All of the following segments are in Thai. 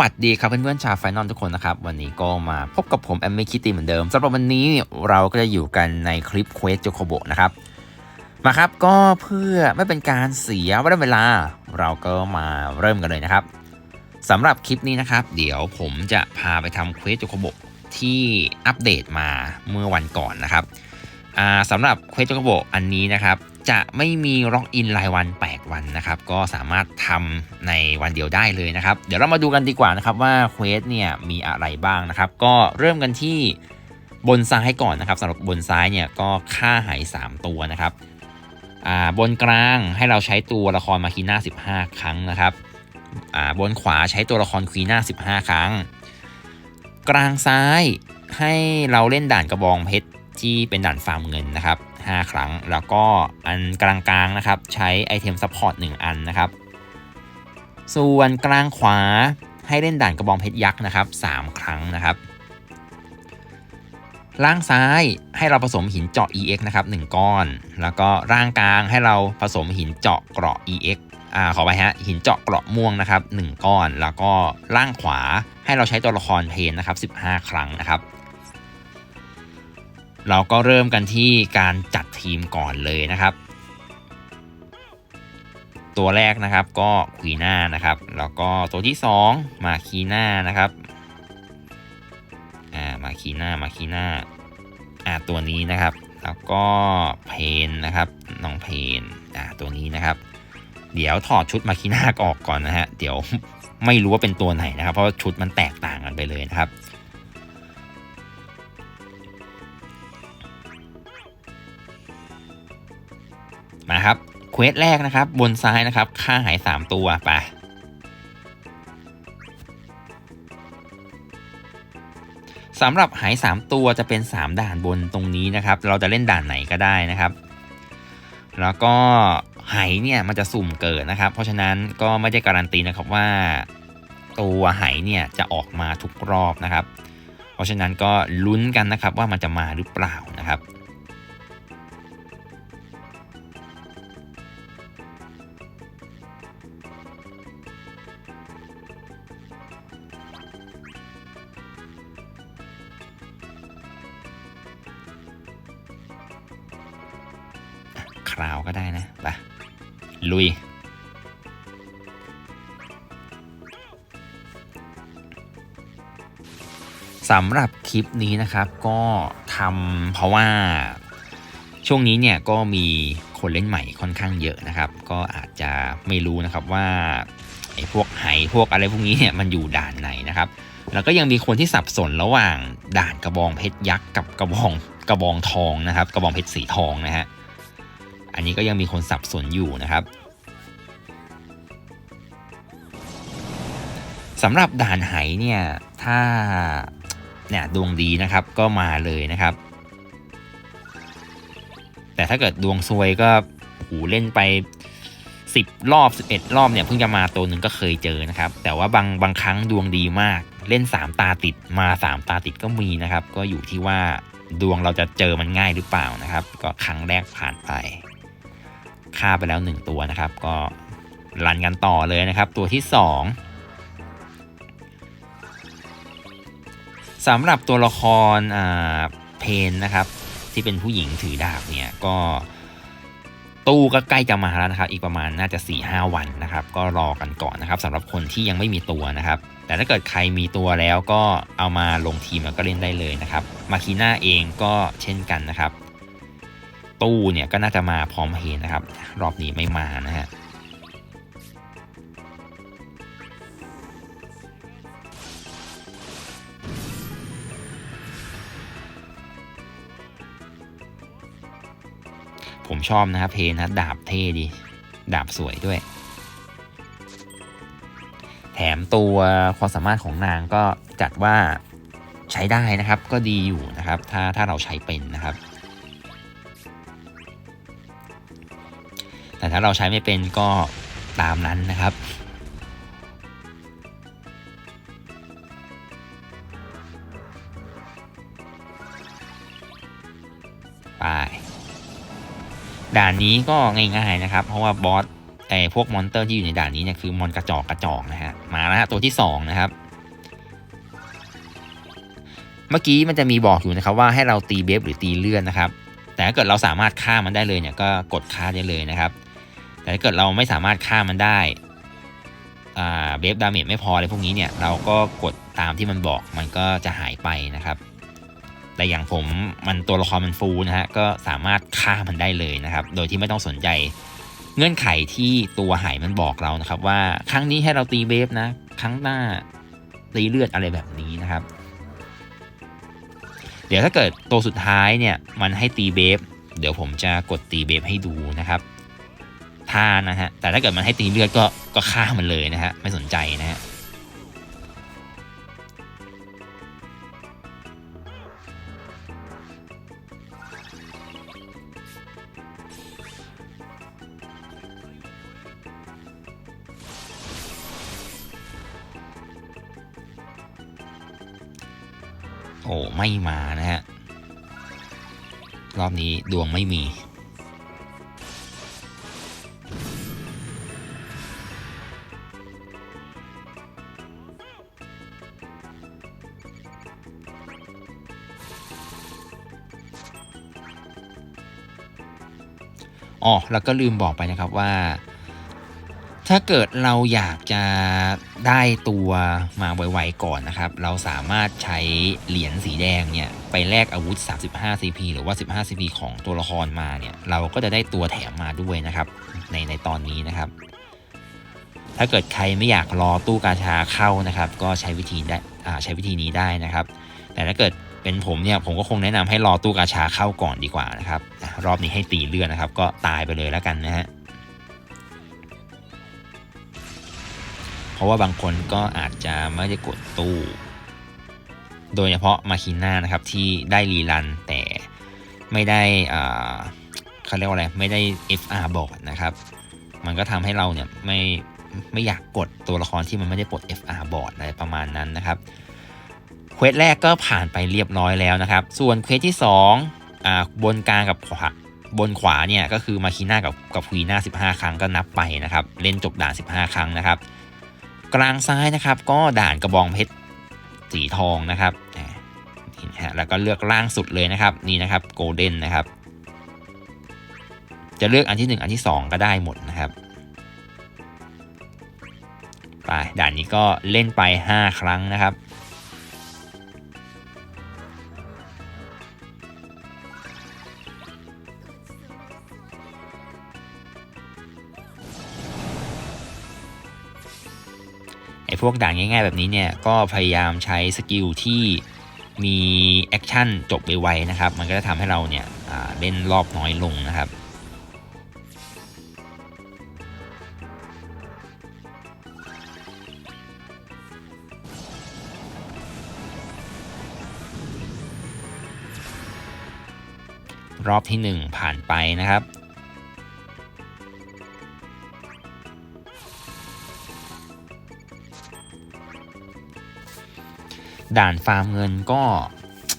วัสดีครับเพื่อนๆชาวไฟนอลทุกคนนะครับวันนี้ก็มาพบกับผมแอมมี่คิตตีเหมือนเดิมสำหรับวันนี้เราก็จะอยู่กันในคลิปเควสโจโคโบนะครับมาครับก็เพื่อไม่เป็นการเสียเวลา เราก็มาเริ่มกันเลยนะครับสำหรับคลิปนี้นะครับ เดี๋ยวผมจะพาไปทำเควสโจโคโบที่อัปเดตมาเมื่อวันก่อนนะครับสำหรับเควสโจโคโบอันนี้นะครับ จะไม่มีล็อกอินรายวัน 8 วันนะครับ ก็สามารถทำในวันเดียวได้เลยนะครับ เดี๋ยวเรามาดูกันดีกว่านะครับว่าเควสเนี่ยมีอะไรบ้างนะครับ ก็เริ่มกันที่บนซ้ายก่อนนะครับสำหรับบนซ้ายเนี่ยก็ค่าหาย 3 ตัวนะครับอ่าบนกลางให้เราใช้ตัวละครมาคีน่า15 ครั้งนะครับอ่าบนขวาใช้ตัวละครควีน่า15 ครั้ง กลางซ้ายให้เราเล่นด่านกระบองเพชร ที่เป็นด่านฟาร์มเงินนะครับ 5 ครั้ง แล้วก็อันกลางๆนะครับ ใช้ไอเทมซัพพอร์ต1อันนะครับ ส่วนกลางขวาให้เล่นด่านกระบองเพชรยักษ์นะครับ 3 ครั้งนะครับล่างซ้ายให้เราผสมหินเจาะ EX นะครับ1ก้อน แล้วก็ร่างกลางให้เราผสมหินเจาะเกราะ EX อ่าขอไปฮะหินเจาะเกราะม่วงนะครับ1ก้อน แล้วก็ล่างขวาให้เราใช้ตัวละครเพนนะครับ15 ครั้งนะครับ เราก็เริ่มกันที่การจัดทีมก่อนเลยนะครับ ตัวแรกนะครับก็ควีน่านะครับ แล้วก็ตัวที่ 2 มาคีน่านะครับอ่ามาคีน่ามาคีน่าอ่าตัวนี้นะครับ แล้วก็เพนนะครับน้องเพนอ่าตัวนี้นะครับ เดี๋ยวถอดชุดมาคีน่าออกก่อนนะฮะเดี๋ยวไม่รู้ว่าเป็นตัวไหนนะครับ เพราะชุดมันแตกต่างกันไปเลยนะครับ มาครับเควสแรกนะครับ บนซ้ายนะครับ ค่าหาย 3 ตัวไปสำหรับหาย 3 ตัวจะเป็น 3 ด่านบนตรงนี้นะครับ เราจะเล่นด่านไหนก็ได้นะครับ แล้วก็หายเนี่ยมันจะสุ่มเกิดนะครับ เพราะฉะนั้นก็ไม่ได้การันตีนะครับว่า ตัวหายเนี่ยจะออกมาทุกรอบนะครับ เพราะฉะนั้นก็ลุ้นกันนะครับว่ามันจะมาหรือเปล่านะครับ คราวก็ได้นะไปลุย สำหรับคลิปนี้นะครับก็ทำเพราะว่าช่วงนี้เนี่ยก็มีคนเล่นใหม่ค่อนข้างเยอะนะครับ ก็อาจจะไม่รู้นะครับว่าไอ้พวกไหพวกอะไรพวกนี้เนี่ยมันอยู่ด่านไหนนะครับ แล้วก็ยังมีคนที่สับสนระหว่างด่านกระบองเพชรยักษ์กับกระบองกระบองทองนะครับ กระบองเพชรสีทองนะฮะ อันนี้ก็ยังมีคนสับสนอยู่นะครับสำหรับด่านไหเนี่ยถ้าเนี่ยดวงดีนะครับก็มาเลยนะครับ แต่ถ้าเกิดดวงซวยก็หูเล่นไป 10 รอบ 11 รอบเนี่ยเพิ่งจะมาตัวหนึ่งก็เคยเจอนะครับ แต่ว่าบางบางครั้งดวงดีมาก เล่น 3 ตาติดมา 3 ตาติดก็มีนะครับ ก็อยู่ที่ว่าดวงเราจะเจอมันง่ายหรือเปล่านะครับ ก็ครั้งแรกผ่านไป ฆ่าไปแล้ว 1 ตัวนะครับ ก็รันกันต่อเลยนะครับ ตัวที่ 2สำหรับตัวละครเพนนะครับที่เป็นผู้หญิงถือดาบเนี่ยก็ตู้ก็ใกล้จะมาแล้วนะครับ อีกประมาณน่าจะ4-5วันนะครับ ก็รอกันก่อนนะครับสำหรับคนที่ยังไม่มีตัวนะครับ แต่ถ้าเกิดใครมีตัวแล้วก็เอามาลงทีมแล้วก็เล่นได้เลยนะครับ มาคีน่าเองก็เช่นกันนะครับ ตู้เนี่ยก็น่าจะมาพร้อมเพนนะครับ รอบนี้ไม่มานะฮะผมชอบนะครับเพนะดาบเท่ดี ดาบสวยด้วย แถมตัวความสามารถของนางก็จัดว่าใช้ได้นะครับ ก็ดีอยู่นะครับ ถ้าถ้าเราใช้เป็นนะครับ แต่ถ้าเราใช้ไม่เป็นก็ตามนั้นนะครับไปด่านนี้ก็ง่ายๆนะครับ เพราะว่าบอสไอ้พวกมอนเตอร์ที่อยู่ในด่านนี้เนี่ยคือมอนกระจอกกระจอกนะฮะมาแล้วฮะตัวที่ 2 นะครับ เมื่อกี้มันจะมีบอกอยู่นะครับว่าให้เราตีเบฟหรือตีเลื่อนนะครับ แต่ถ้าเกิดเราสามารถฆ่ามันได้เลยเนี่ยก็กดฆ่าได้เลยนะครับ แต่ถ้าเกิดเราไม่สามารถฆ่ามันได้เบฟดาเมจไม่พออะไรพวกนี้เนี่ยเราก็กดตามที่มันบอกมันก็จะหายไปนะครับ แต่อย่างผมมันตัวละครมันฟูนะฮะก็สามารถฆ่ามันได้เลยนะครับ โดยที่ไม่ต้องสนใจเงื่อนไขที่ตัวหายมันบอกเรานะครับ ว่าครั้งนี้ให้เราตีเบฟนะ ครั้งหน้าตีเลือดอะไรแบบนี้นะครับ เดี๋ยวถ้าเกิดตัวสุดท้ายเนี่ยมันให้ตีเบฟเดี๋ยวผมจะกดตีเบฟให้ดูนะครับ่านะฮะ แต่ถ้าเกิดมันให้ตีเลือดก็ก็ฆ่ามันเลยนะฮะ ไม่สนใจนะฮะโอ้ไม่มานะฮะ รอบนี้ดวงไม่มี อ๋อแล้วก็ลืมบอกไปนะครับว่า ถ้าเกิดเราอยากจะได้ตัวมาไวๆก่อนนะครับ เราสามารถใช้เหรียญสีแดงเนี่ยไปแลกอาวุธ 35 CP หรือว่า 15 CP ของตัวละครมาเนี่ยเราก็จะได้ตัวแถมมาด้วยนะครับ ในในตอนนี้นะครับ ถ้าเกิดใครไม่อยากรอตู้กาชาเข้านะครับ ก็ใช้วิธีได้อ่าใช้วิธีนี้ได้นะครับ แต่ถ้าเกิด เป็นผมเนี่ยผมก็คงแนะนำให้รอตู้กาชาเข้าก่อนดีกว่านะครับรอบนี้ให้ตีเลือดนะครับ ก็ตายไปเลยแล้วกันนะฮะเพราะว่าบางคนก็อาจจะไม่ได้กดตู้ โดยเฉพาะมาคิน่านะครับที่ได้รีรันแต่ไม่ได้อ่าเขาเรียกว่าอะไรไม่ได้ FR บอร์ดนะครับ มันก็ทำให้เราเนี่ยไม่ไม่อยากกดตัวละครที่มันไม่ได้ปลด FR บอร์ดอะไรประมาณนั้นนะครับ วสแรกก็ผ่านไปเรียบร้อยแล้วนะครับ ส่วนเควสที่2อ่าบนกลางกับขวาบนขวาเนี่ยก็คือมาคีน่ากับกับวีน่า15 ครั้งก็นับไปนะครับ เล่นจบด่าน 15 ครั้งนะครับ กลางซ้ายนะครับก็ด่านกระบองเพชรสีทองนะครับนี่นะฮะแล้วก็เลือกล่างสุดเลยนะครับนี่นะครับโกลเด้นนะครับ จะเลือกอันที่ 1 อันที่ 2 ก็ได้หมดนะครับไปด่านนี้ก็เล่นไป 5 ครั้งนะครับ วกด่านง่าย ๆ แบบนี้เนี่ยก็พยายามใช้สกิลที่มีแอคชั่นจบไวๆนะครับ มันก็จะทำให้เราเนี่ยเล่นรอบน้อยลงนะครับรอบที่ 1 ผ่านไปนะครับ ด่านฟาร์มเงินก็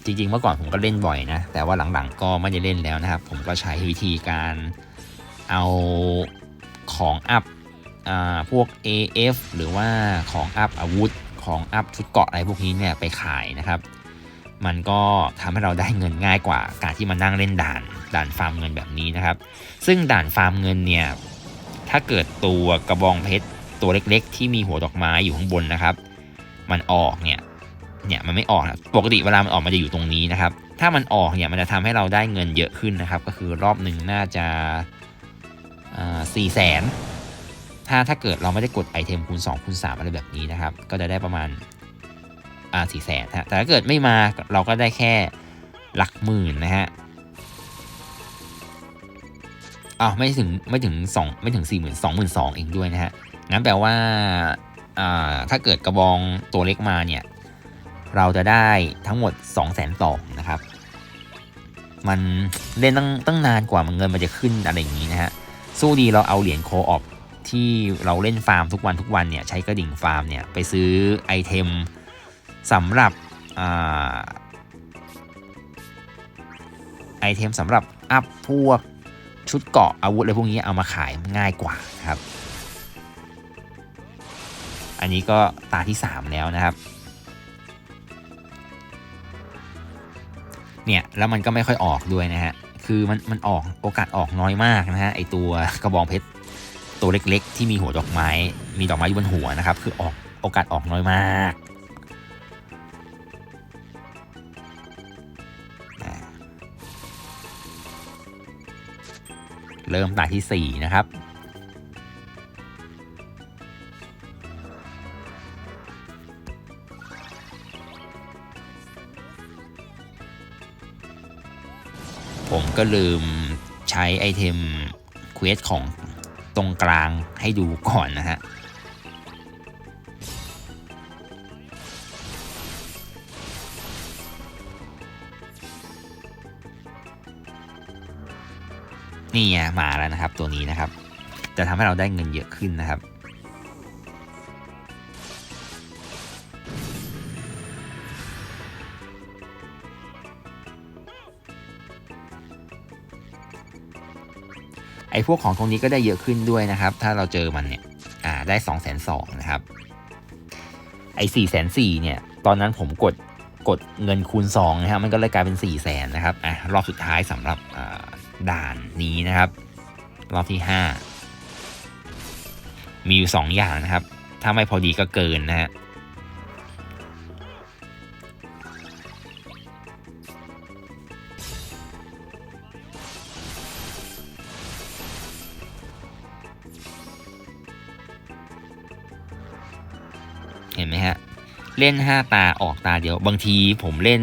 จริงๆเมื่อก่อนผมก็เล่นบ่อยนะ แต่ว่าหลังๆก็ไม่ได้เล่นแล้วนะครับ ผมก็ใช้วิธีการเอาของอัพอ่าพวก AF หรือว่าของอัพอาวุธของอัพชุดเกาะอะไรพวกนี้เนี่ยไปขายนะครับ มันก็ทำให้เราได้เงินง่ายกว่า การที่มานั่งเล่นด่านด่านฟาร์มเงินแบบนี้นะครับ ซึ่งด่านฟาร์มเงินเนี่ยถ้าเกิดตัวกระบองเพชรตัวเล็กๆ ที่มีหัวดอกไม้อยู่ข้างบนนะครับ มันออกเนี่ย เนี่ยมันไม่ออกนะปกติเวลามันออกมันจะอยู่ตรงนี้นะครับ ถ้ามันออกเนี่ยมันจะทำให้เราได้เงินเยอะขึ้นนะครับ ก็คือรอบหนึ่งน่าจะสี่แสนถ้าถ้าเกิดเราไม่ได้กดไอเทมคูณ2คูณ3อะไรแบบนี้นะครับ ก็จะได้ประมาณอ่าสี่แสนฮะแต่ถ้าเกิดไม่มาเราก็ได้แค่หลักหมื่นนะฮะอ้าวไม่ถึงไม่ถึงสองไม่ถึงสี่หมื่นสองหมื่นสองเองด้วยนะฮะงั้นแปลว่าอ่าถ้าเกิดกระบองตัวเล็กมาเนี่ย เราจะได้ทั้งหมด 2 0 0แสนต่อนะครับ มันเล่นตั้งตั้งนานกว่ามันเงินมันจะขึ้นอะไรอย่างนี้นะฮะ สู้ดีเราเอาเหรียญโคออฟที่เราเล่นฟาร์มทุกวันทุกวันเนี่ยใช้กระดิ่งฟาร์มเนี่ยไปซื้อไอเทมสำหรับไอเทมสำหรับอัพพวกชุดเกาะอาวุธอะไรพวกนี้เอามาขายง่ายกว่าครับ อันนี้ก็ตาที่ 3 แล้วนะครับ เนี่ยแล้วมันก็ไม่ค่อยออกด้วยนะฮะคือมันมันออกโอกาสออกน้อยมากนะฮะไอตัวกระบองเพชรตัวเล็กๆ ที่มีหัวดอกไม้ มีดอกไม้อยู่บนหัวนะครับคือออกโอกาสออกน้อยมากเริ่มตาที่ 4 นะครับ ผมก็ลืมใช้ไอเทมเควสของตรงกลางให้ดูก่อนนะฮะนี่ไงมาแล้วนะครับตัวนี้นะครับ จะทำให้เราได้เงินเยอะขึ้นนะครับ อ้พวกของตรงนี้ก็ได้เยอะขึ้นด้วยนะครับ ถ้าเราเจอมันเนี่ยอ่าได้2องแสนสองนะครับ ไอ้สี่แสนสี่เนี่ย ตอนนั้นผมกดกดเงินคูณ2นะครับมันก็เลยกลายเป็น4ี่แสนนะครับอะรอบสุดท้ายสำหรับด่านนี้นะครับ รอบที่ 5 มีอยู่ 2 อย่างนะครับ ถ้าไม่พอดีก็เกินนะฮะ เห็นไหมฮะ เล่น 5 ตาออกตาเดียว บางทีผมเล่น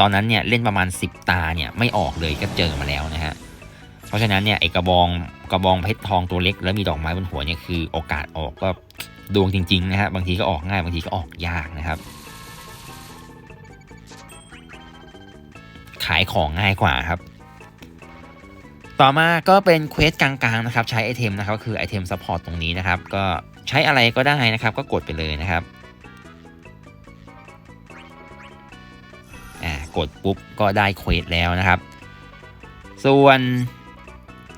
ตอนนั้นเนี่ยเล่นประมาณ 10 ตาเนี่ยไม่ออกเลยก็เจอมาแล้วนะฮะ เพราะฉะนั้นเนี่ยไอกระบองกระบองเพชรทองตัวเล็ก แล้วมีดอกไม้บนหัวเนี่ยคือโอกาสออกก็ดวงจริงๆนะฮะ บางทีก็ออกง่ายบางทีก็ออกยากนะครับ ขายของง่ายกว่าครับ ต่อมาก็เป็นเควสกลางๆนะครับใช้ไอเทมนะครับก็คือไอเทมซัพพอร์ตตรงนี้นะครับ ก็ใช้อะไรก็ได้นะครับ ก็กดไปเลยนะครับอ่ากดปุ๊บก็ได้เควสแล้วนะครับ ส่วน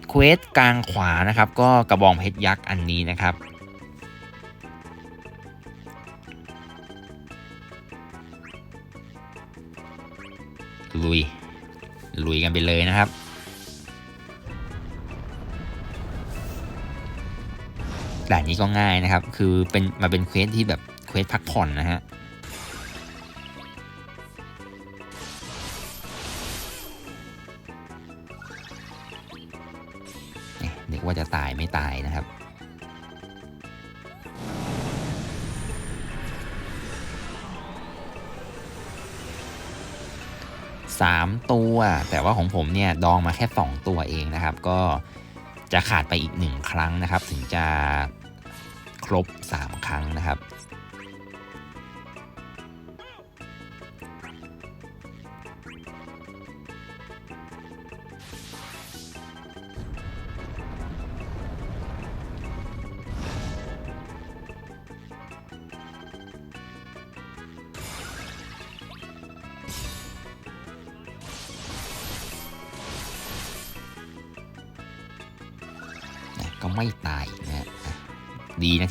เควสกลางขวานะครับ ก็กระบองเพชรยักษ์อันนี้นะครับลุยลุยกันไปเลยนะครับ ด่านนี้ก็ง่ายนะครับ คือเป็นมาเป็นเควสที่แบบเควสพักผ่อนนะฮะเนี่ยนึกว่าจะตายไม่ตายนะครับสามตัว แต่ว่าของผมเนี่ยดองมาแค่2ตัวเองนะครับ ก็จะขาดไปอีก1ครั้งนะครับ ถึงจะ ครบ 3 ครั้งนะครับ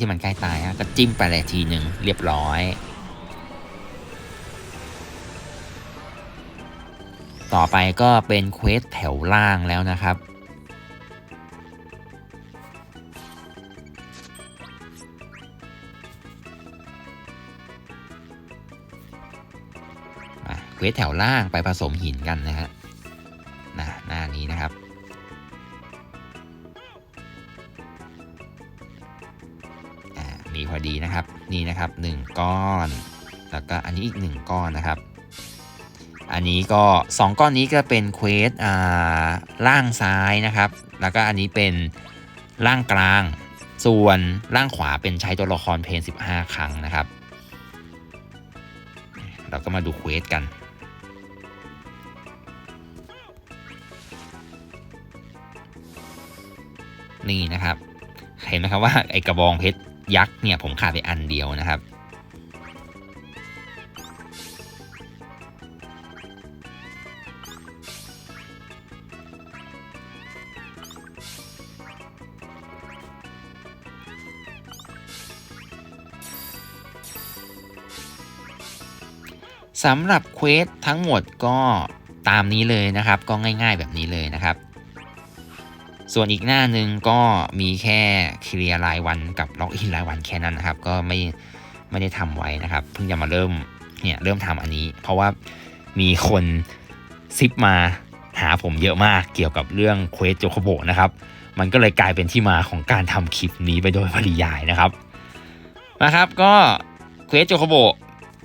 ที่มันใกล้ตายฮะก็จิ้มไปเลยทีหนึ่งเรียบร้อย ต่อไปก็เป็นเควสแถวล่างแล้วนะครับเควสแถวล่างไปผสมหินกันนะฮะนะหน้านี้นะครับ พอดีนะครับ นี่นะครับ 1 ก้อน แล้วก็อันนี้อีก 1 ก้อนนะครับ อันนี้ก็ 2 ก้อนนี้ก็เป็นเควสอ่าล่างซ้ายนะครับ แล้วก็อันนี้เป็นล่างกลาง ส่วนล่างขวาเป็นใช้ตัวละครเพน15 ครั้งนะครับ เราก็มาดูเควสกันนี่นะครับ เห็นไหมครับว่าไอกระบองเพชร ยักษ์เนี่ยผมขาดไปอันเดียวนะครับ สำหรับเควสทั้งหมดก็ตามนี้เลยนะครับ ก็ง่ายๆแบบนี้เลยนะครับ ส่วนอีกหน้าหนึ่งก็มีแค่เคลียร์รายวันกับล็อกอินรายวันแค่นั้นนะครับ ก็ไม่ไม่ได้ทำไว้นะครับ เพิ่งจะมาเริ่มเนี่ยเริ่มทำอันนี้ เพราะว่ามีคนซิปมาหาผมเยอะมากเกี่ยวกับเรื่องเควสโจโคโบนะครับ มันก็เลยกลายเป็นที่มาของการทำคลิปนี้ไปโดยปริยายนะครับนะครับก็เควสโจโคโบ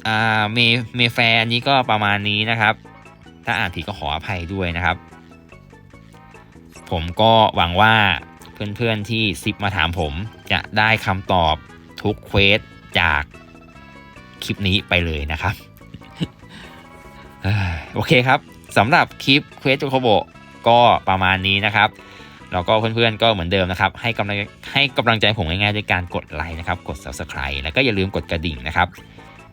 อ่าเมเมแฟนนี้ก็ประมาณนี้นะครับ ถ้าอ่านผิดก็ขออภัยด้วยนะครับ ผมก็หวังว่าเพื่อนๆที่ซิปมาถามผม จะได้คำตอบทุกเควสจากคลิปนี้ไปเลยนะครับโอเคครับสำหรับคลิปเควสโจโคโบก็ประมาณนี้นะครับแล้วก็เพื่อนๆก็เหมือนเดิมนะครับ ให้กำลังให้กำลังใจผมง่ายๆด้วยการกดไลค์นะครับ กด subscribe แล้วก็อย่าลืมกดกระดิ่งนะครับ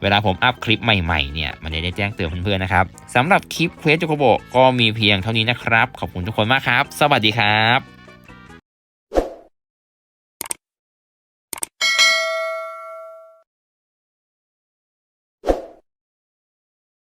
เวลาผมอัพคลิปใหม่ๆเนี่ยมันจะได้แจ้งเตือนเพื่อนๆนะครับสำหรับคลิปเควสโจโกโบก็มีเพียงเท่านี้นะครับ ขอบคุณทุกคนมากครับ สวัสดีครับ